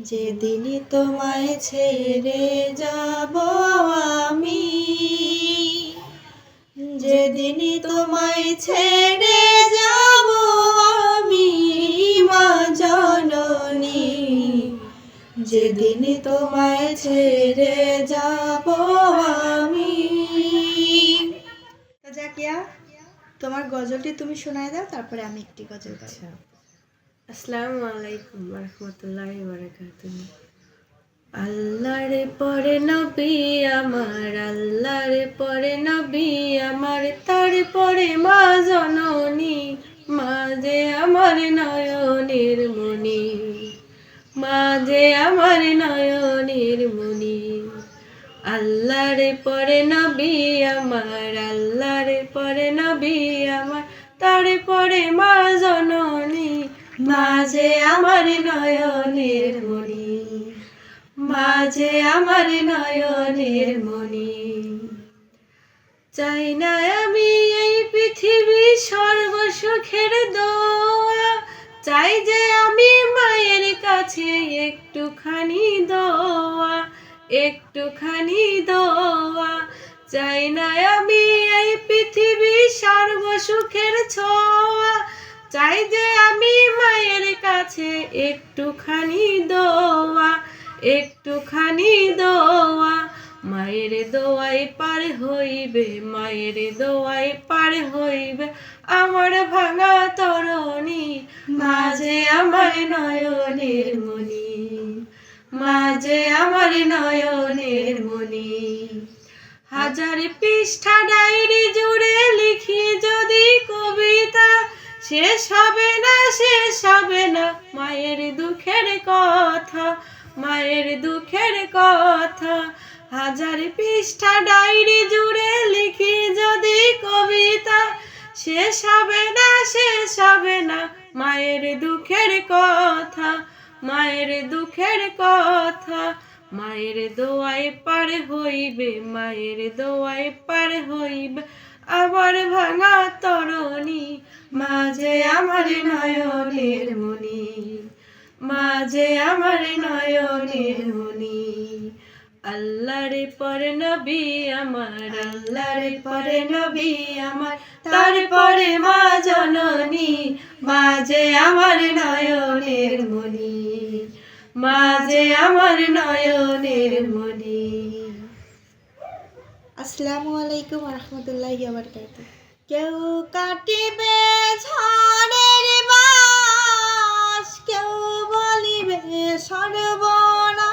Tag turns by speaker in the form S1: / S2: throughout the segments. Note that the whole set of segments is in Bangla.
S1: যেদিনই তোমায় ছেড়ে যাব আমি যেদিনই তোমায় ছেড়ে যাব আমি মা জননী যেদিনই তোমায় ছেড়ে যাব আমি। জাকিয়া তোমার গজলটি তুমি শোনায় দাও তারপরে আমি একটি গজল
S2: আচ্ছা। আসসালামু আলাইকুম রহমতুল্লাহ বারাকাতুহ আল্লাহর পরে নবী আমার, আল্লাহর পরে নবী আমার, তার পরে মা জননী, মা যে আমার নয়নের মনি মা আমার নয়নের মনি আল্লাহর পরে নবী আমার, আল্লাহর পরে নবী আমার, তার পরে মা জননী মাঝে আমার নয়নের মনি মাঝে আমার নয়নের মনি চাই না আমি এই পৃথিবী সর্বসুখের দোয়া, চাই যে আমি মায়ের কাছে একটুখানি দোয়া একটুখানি দোয়া। চাই না আমি এই পৃথিবী সর্বসুখের ছোঁয়া চাই যে আমি মায়ের কাছে একটুখানি দোয়া একটুখানি দোয়া। মায়ের দোয়ায় পার হইবে, মায়ের দোয়ায় পার হইবে আমার ভাঙা তরণী, মাঝে আমার নয়নের মনি মাঝে আমার নয়নের মনি হাজার পৃষ্ঠা ডায়েরি জুড়ে লিখি যদি কবিতা শেষ হবে না, শেষ হবে না। মায়ের দুঃখের কথা, মায়ের দুঃখের কথা। হাজার পৃষ্ঠা ডায়েরি জুড়ে লিখি যদি কবিতা। শেষ হবে না, শেষ হবে না, মায়ের দুঃখের কথা, মায়ের দুঃখের কথা। মায়ের দোয়ায় পার হইবে, মায়ের দোয়ায় পার হইবে। আবার ভাঙা তরণী, মাঝে আমার নয়নের মনি মাঝে আমার নয়নের মনি আল্লাহর পরে নবী আমার, আল্লাহর পরে নবী আমার, তারপরে মা জননী, মাঝে আমার নয়নের মনি মাঝে আমার নয়নের মনি
S1: আসসালামু আলাইকুম রহমতুল্লাহি বারকাতুহ কেউ কাটিবে ঝড়ের বাস, কেউ বলিবে সর্বনা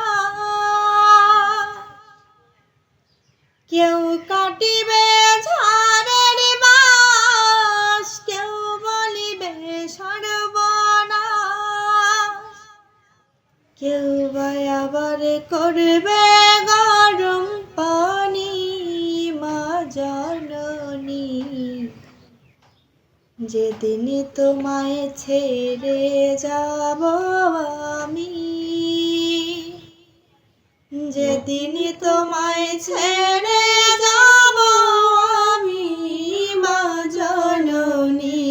S1: কেউ কাটিবে ঝড়ের বাস, কেউ বলিবে সর্বনাশ। কেউ বা আবার করবে গরম যেদিন তোমায় ছেড়ে যাব আমি, যেদিন তোমায় ছেড়ে যাব আমি, মা জননী,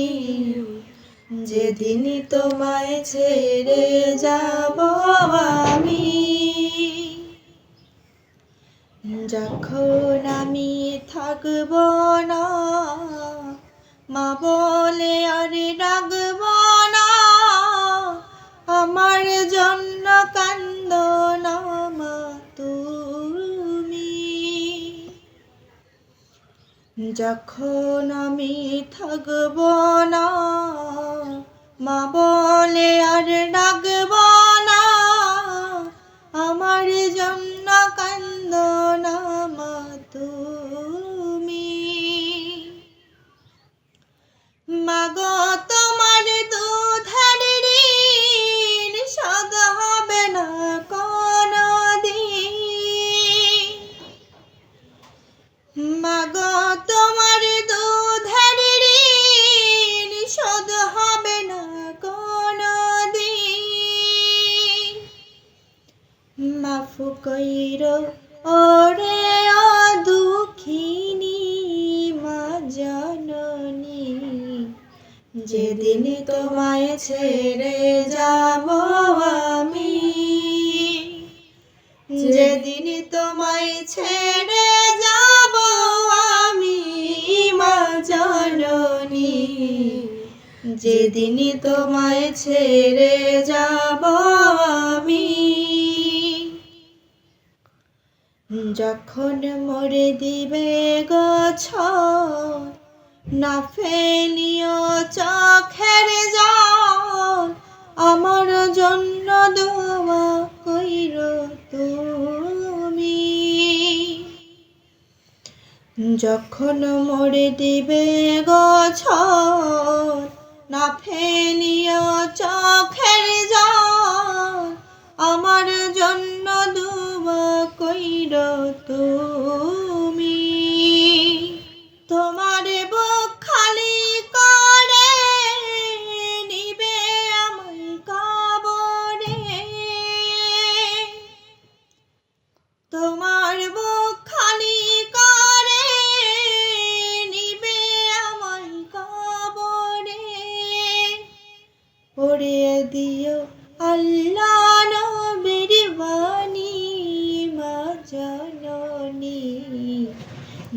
S1: যেদিন তোমায় ছেড়ে যাব আমি। যখন আমি থাকব না মা বলে, আর ডাকব না, আমার জন্য কান্দ না মা তুমি যখন আমি থাকব না, মা বলে, আর ডাকব মাফ কইর, ওরে ও দুঃখিনী মা জননী, যেদিন তোমায় ছেড়ে যাব আমি, যেদিন তোমায় ছেড়ে যাব আমি, মা জননী, যেদিন তোমায় ছেড়ে যাব আমি যখন মরে দিবে গছ না ফেলিও চোখের জল। আমার জন্য দোয়া কইর তুমি। যখন মরে দিবে গছ না ফেলিও চোখের জল। আমার জন্য কইর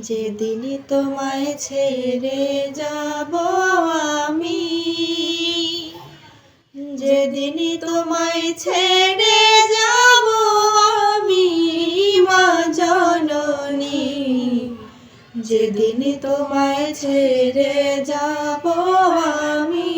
S1: যেদিন তোমায় ছেড়ে যাব আমি যেদিনই তোমায় ছেড়ে যাব আমি, মা জননী যেদিনই তোমায় ছেড়ে যাব আমি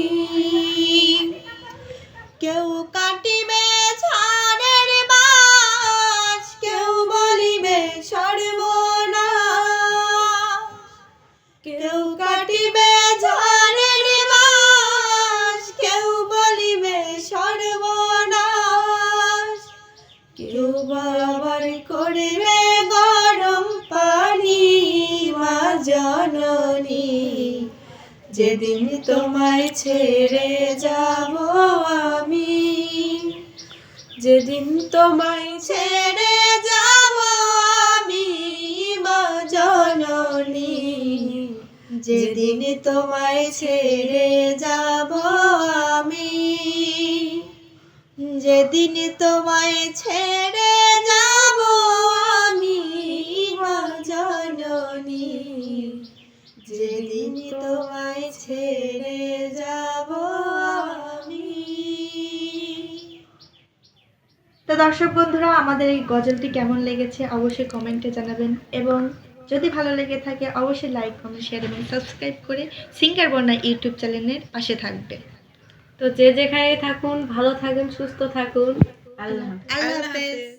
S1: বাবার করবে গরম পানি, মা জননী। যেদিন তোমায় ছেড়ে যাব আমি, যেদিন তোমায় ছেড়ে যাব আমি, মা জননী। যেদিন তোমায় ছেড়ে যাব আমি যেদিন তোমায় ছেড়ে যাব আমি মা জননী। যেদিন তোমায় ছেড়ে যাব আমি। তো দর্শক বন্ধুরা, আমাদের এই গজলটি কেমন লেগেছে অবশ্যই কমেন্টে জানাবেন এবং যদি ভালো লেগে থাকে, অবশ্যই লাইক, কমেন্ট শেয়ার এবং সাবস্ক্রাইব করে সিঙ্গার বন্যা ইউটিউব চ্যানেলের পাশে থাকবে
S2: তো যে যেখানে থাকুন ভালো থাকুন সুস্থ থাকুন আল্লাহ।
S1: আল্লাহ হাফেজ